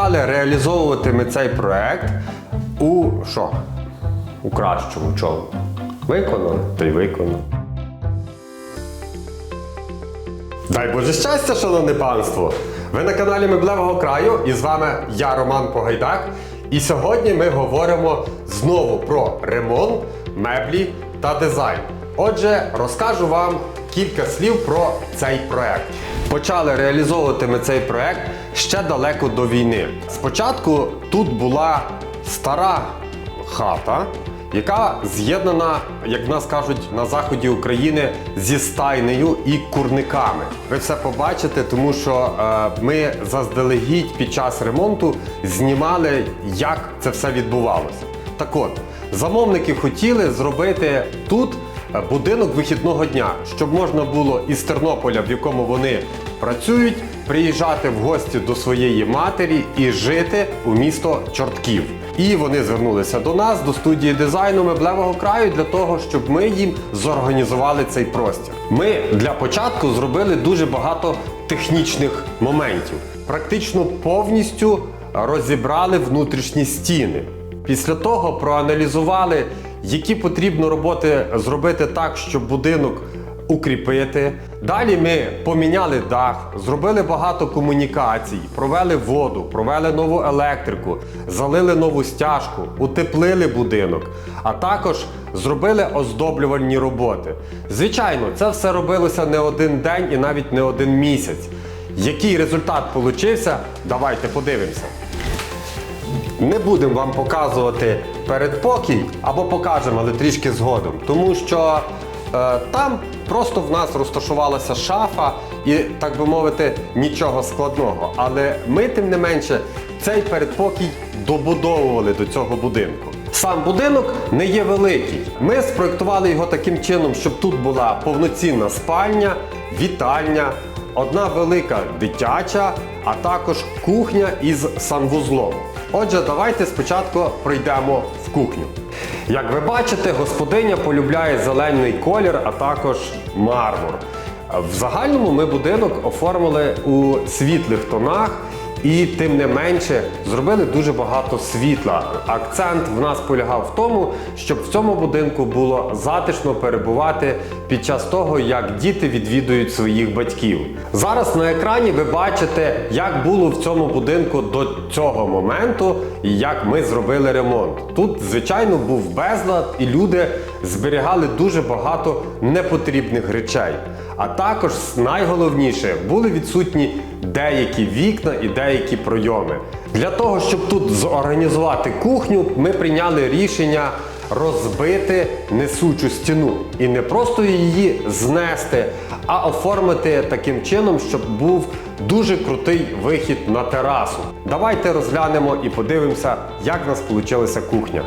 Почали реалізовувати ми цей проект у що? У кращому чому? Виконали, то й виконали. Дай Боже щастя, шановне панство! Ви на каналі Меблевого краю і з вами я, Роман Погайдак. І сьогодні ми говоримо знову про ремонт, меблі та дизайн. Отже, розкажу вам кілька слів про цей проект. Почали реалізовувати ми цей проект ще далеко до війни. Спочатку тут була стара хата, яка з'єднана, як нас кажуть, на заході України зі стайнею і курниками. Ви все побачите, тому що е, ми заздалегідь під час ремонту знімали, як це все відбувалося. Так от, замовники хотіли зробити тут будинок вихідного дня, щоб можна було із Тернополя, в якому вони працюють, приїжджати в гості до своєї матері і жити у місто Чортків. І вони звернулися до нас, до студії дизайну меблевого краю, для того, щоб ми їм зорганізували цей простір. Ми для початку зробили дуже багато технічних моментів. Практично повністю розібрали внутрішні стіни. Після того проаналізували, які потрібно роботи зробити так, щоб будинок укріпити. Далі ми поміняли дах, зробили багато комунікацій, провели воду, провели нову електрику, залили нову стяжку, утеплили будинок, а також зробили оздоблювальні роботи. Звичайно, це все робилося не один день і навіть не один місяць. Який результат получився, давайте подивимося. Не будемо вам показувати передпокій або покажемо, але трішки згодом, тому що е, там просто в нас розташувалася шафа і, так би мовити, нічого складного. Але ми, тим не менше, цей передпокій добудовували до цього будинку. Сам будинок не є великий. Ми спроектували його таким чином, щоб тут була повноцінна спальня, вітальня, одна велика дитяча, а також кухня із санвузлом. Отже, давайте спочатку пройдемо в кухню. Як ви бачите, господиня полюбляє зелений колір, а також мармур. В загальному ми будинок оформили у світлих тонах. І тим не менше зробили дуже багато світла. Акцент в нас полягав в тому, щоб в цьому будинку було затишно перебувати під час того, як діти відвідують своїх батьків. Зараз на екрані ви бачите, як було в цьому будинку до цього моменту і як ми зробили ремонт. Тут, звичайно, був безлад, і люди зберігали дуже багато непотрібних речей. А також найголовніше були відсутні деякі вікна і деякі пройоми. Для того, щоб тут зорганізувати кухню, ми прийняли рішення розбити несучу стіну і не просто її знести, а оформити таким чином, щоб був дуже крутий вихід на терасу. Давайте розглянемо і подивимося, як в нас вийшла кухня.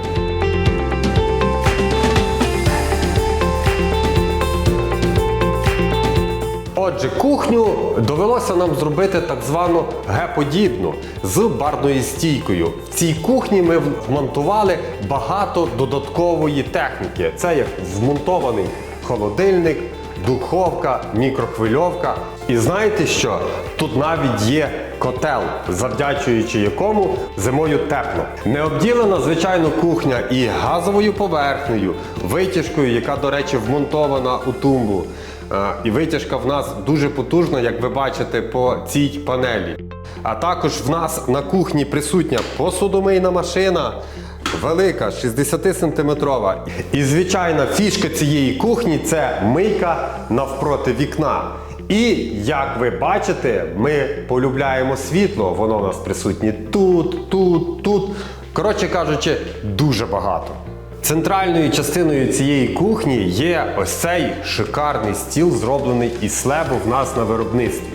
Отже, кухню довелося нам зробити так звану Г-подібну з барною стійкою. В цій кухні ми вмонтували багато додаткової техніки. Це як вмонтований холодильник, духовка, мікрохвильовка. І знаєте що? Тут навіть є котел, завдячуючи якому зимою тепло. Не обділена, звичайно, кухня і газовою поверхнею, витяжкою, яка, до речі, вмонтована у тумбу. Е, І витяжка в нас дуже потужна, як ви бачите по цій панелі. А також в нас на кухні присутня посудомийна машина. Велика, 60-сантиметрова. І звичайна фішка цієї кухні це мийка навпроти вікна. І як ви бачите, ми полюбляємо світло, воно у нас присутнє тут, тут, тут. Коротше кажучи, дуже багато. Центральною частиною цієї кухні є ось цей шикарний стіл, зроблений із слебу в нас на виробництві.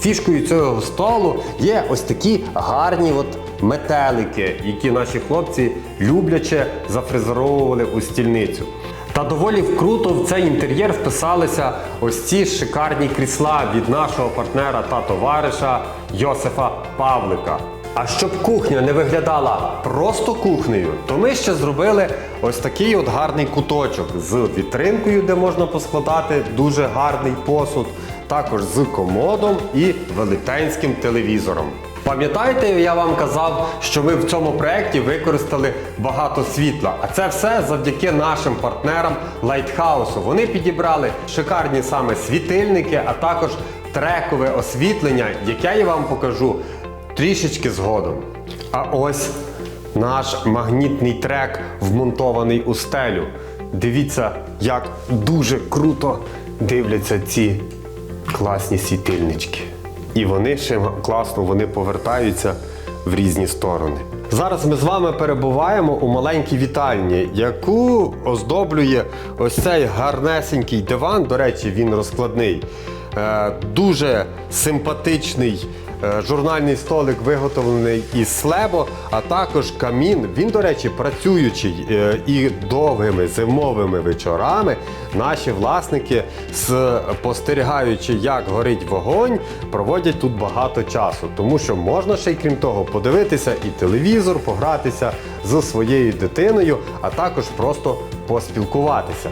Фішкою цього столу є ось такі гарні от метелики, які наші хлопці любляче зафрезеровували у стільницю. Та доволі круто в цей інтер'єр вписалися ось ці шикарні крісла від нашого партнера та товариша Йосифа Павлика. А щоб кухня не виглядала просто кухнею, то ми ще зробили ось такий от гарний куточок з вітринкою, де можна поскладати дуже гарний посуд, також з комодом і велетенським телевізором. Пам'ятаєте, я вам казав, що ми в цьому проєкті використали багато світла. А це все завдяки нашим партнерам Лайтхаусу. Вони підібрали шикарні саме світильники, а також трекове освітлення, яке я вам покажу трішечки згодом. А ось наш магнітний трек вмонтований у стелю. Дивіться, як дуже круто дивляться ці класні світильнички. І вони ще класно вони повертаються в різні сторони. Зараз ми з вами перебуваємо у маленькій вітальні, яку оздоблює ось цей гарнесенький диван. До речі, він розкладний. Е, дуже симпатичний журнальний столик виготовлений із слебо, а також камін. Він, до речі, працюючий е, і довгими зимовими вечорами. Наші власники, спостерігаючи, як горить вогонь, проводять тут багато часу, тому що можна ще й крім того подивитися і телевізор, погратися з своєю дитиною, а також просто поспілкуватися.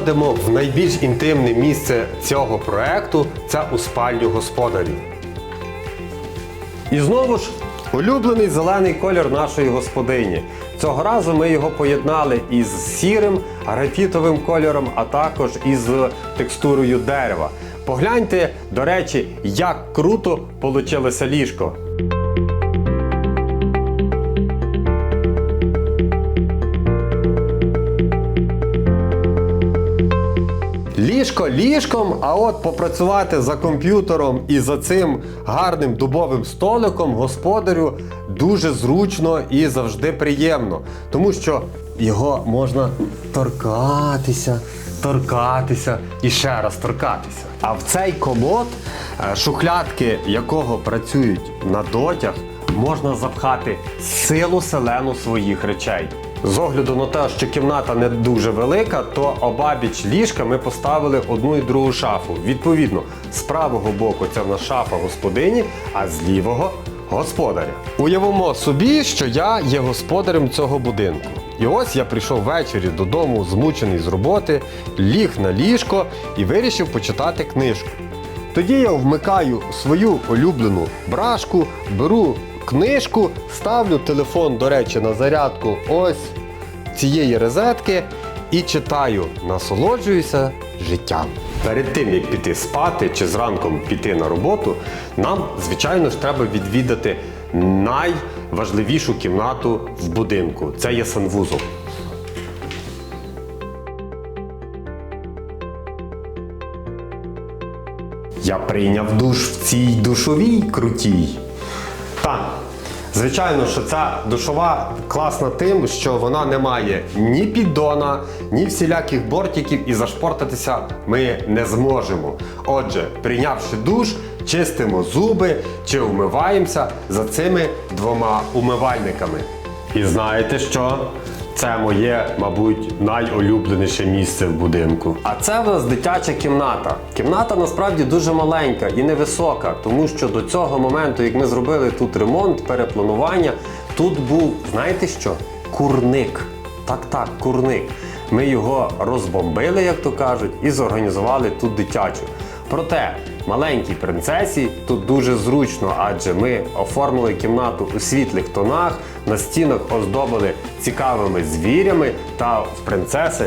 Заходимо в найбільш інтимне місце цього проекту це у спальню господарів. І знову ж улюблений зелений колір нашої господині. Цього разу ми його поєднали із сірим графітовим кольором, а також із текстурою дерева. Погляньте, до речі, як круто получилося ліжко. Ліжко ліжком, а от попрацювати за комп'ютером і за цим гарним дубовим столиком господарю дуже зручно і завжди приємно, тому що його можна торкатися, торкатися і ще раз торкатися. А в цей комод, е, шухлядки якого працюють на дотяг, можна запхати силу селену своїх речей. З огляду на те, що кімната не дуже велика, то обабіч ліжка ми поставили одну і другу шафу. Відповідно, з правого боку це в нас шафа господині, а з лівого господаря. Уявимо собі, що я є господарем цього будинку. І ось я прийшов ввечері додому, змучений з роботи, ліг на ліжко і вирішив почитати книжку. Тоді я вмикаю свою улюблену брашку, беру книжку, ставлю телефон, до речі, на зарядку ось цієї розетки і читаю, насолоджуюся життям. Перед тим, як піти спати чи зранку піти на роботу, нам, звичайно ж, треба відвідати найважливішу кімнату в будинку. Це є санвузол. Я прийняв душ в цій душовій крутій. Звичайно, що ця душова класна тим, що вона не має ні піддона, ні всіляких бортиків і зашпортатися ми не зможемо. Отже, прийнявши душ, чистимо зуби чи вмиваємося за цими двома умивальниками. І знаєте що? Це моє, мабуть, найулюбленіше місце в будинку. А це в нас дитяча кімната. Кімната насправді дуже маленька і невисока, тому що до цього моменту, як ми зробили тут ремонт, перепланування, тут був, знаєте що? Курник. Так, так, курник. Ми його розбомбили, як то кажуть, і зорганізували тут дитячу. Проте маленькій принцесі тут дуже зручно, адже ми оформили кімнату у світлих тонах, на стінах оздобили цікавими звірями, та в принцеси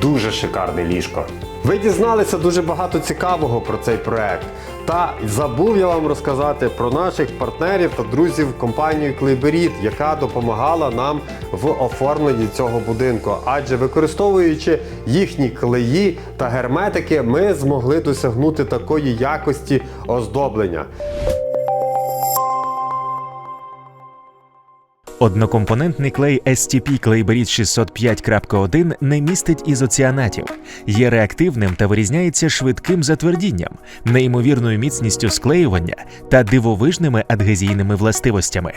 дуже шикарне ліжко. Ви дізналися дуже багато цікавого про цей проект. Та забув я вам розказати про наших партнерів та друзів компанію Клейберіт, яка допомагала нам в оформленні цього будинку. Адже використовуючи їхні клеї та герметики, ми змогли досягнути такої якості оздоблення. Однокомпонентний клей STP Clayberit 605.1 не містить ізоціанатів, є реактивним та вирізняється швидким затвердінням, неймовірною міцністю склеювання та дивовижними адгезійними властивостями.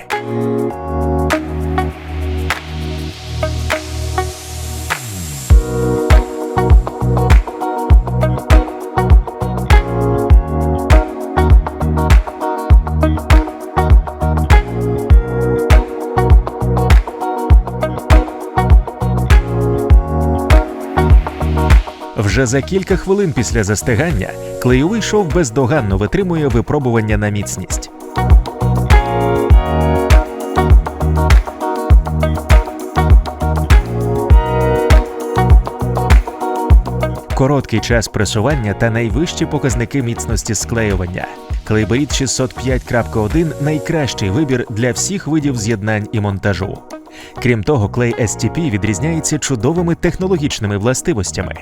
Вже за кілька хвилин після застигання клейовий шов бездоганно витримує випробування на міцність. Короткий час пресування та найвищі показники міцності склеювання. Клейберіт 605.1 найкращий вибір для всіх видів з'єднань і монтажу. Крім того, клей STP відрізняється чудовими технологічними властивостями.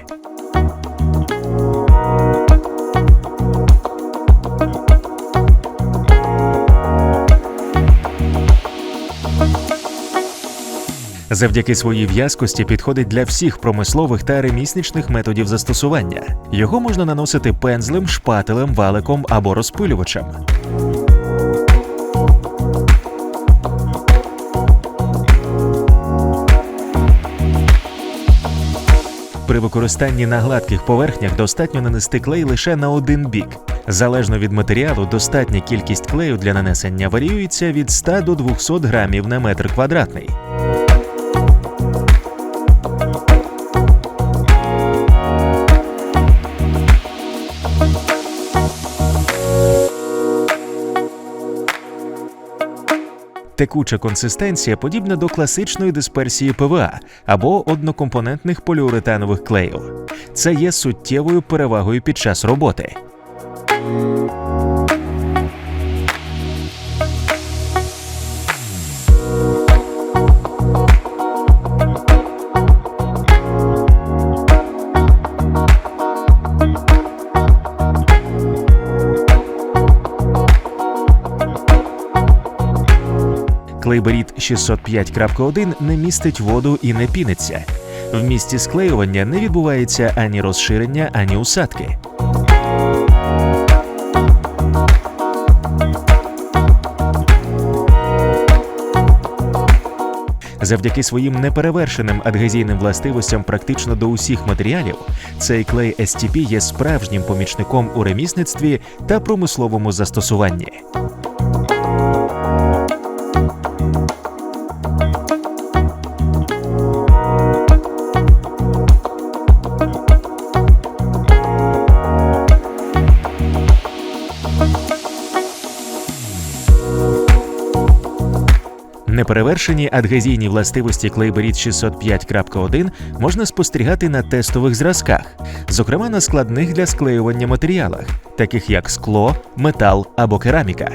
Завдяки своїй в'язкості підходить для всіх промислових та ремісничних методів застосування. Його можна наносити пензлем, шпателем, валиком або розпилювачем. При використанні на гладких поверхнях достатньо нанести клей лише на один бік. Залежно від матеріалу, достатня кількість клею для нанесення варіюється від 100 до 200 грамів на метр квадратний. Текуча консистенція подібна до класичної дисперсії ПВА або однокомпонентних поліуретанових клеїв. Це є суттєвою перевагою під час роботи. Клейберіт 605.1 не містить воду і не піниться. В місці склеювання не відбувається ані розширення, ані усадки. Завдяки своїм неперевершеним адгезійним властивостям практично до усіх матеріалів, цей клей STP є справжнім помічником у ремісництві та промисловому застосуванні. Неперевершені адгезійні властивості Клейберіт 605.1 можна спостерігати на тестових зразках, зокрема на складних для склеювання матеріалах, таких як скло, метал або кераміка.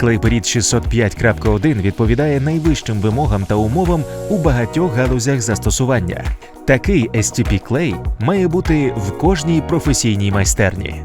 Клейберіт 605.1 відповідає найвищим вимогам та умовам у багатьох галузях застосування. Такий STP клей має бути в кожній професійній майстерні.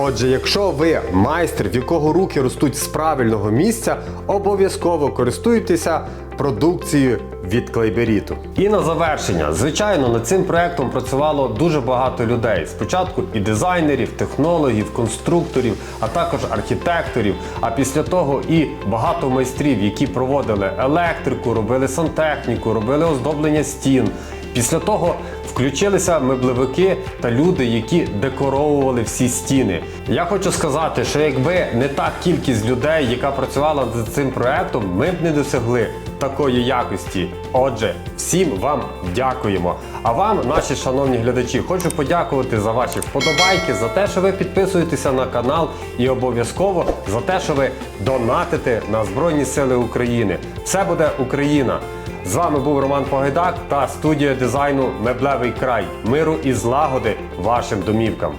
Отже, якщо ви майстер, в якого руки ростуть з правильного місця, обов'язково користуйтеся продукцією від Клейберіту. І на завершення, звичайно, над цим проектом працювало дуже багато людей. Спочатку і дизайнерів, технологів, конструкторів, а також архітекторів. А після того і багато майстрів, які проводили електрику, робили сантехніку, робили оздоблення стін. Після того включилися меблевики та люди, які декоровували всі стіни. Я хочу сказати, що якби не та кількість людей, яка працювала над цим проектом, ми б не досягли такої якості. Отже, всім вам дякуємо. А вам, наші шановні глядачі, хочу подякувати за ваші вподобайки, за те, що ви підписуєтеся на канал, і обов'язково за те, що ви донатите на Збройні Сили України. Все буде Україна! З вами був Роман Погайдак та студія дизайну Меблевий край. Миру і злагоди вашим домівкам.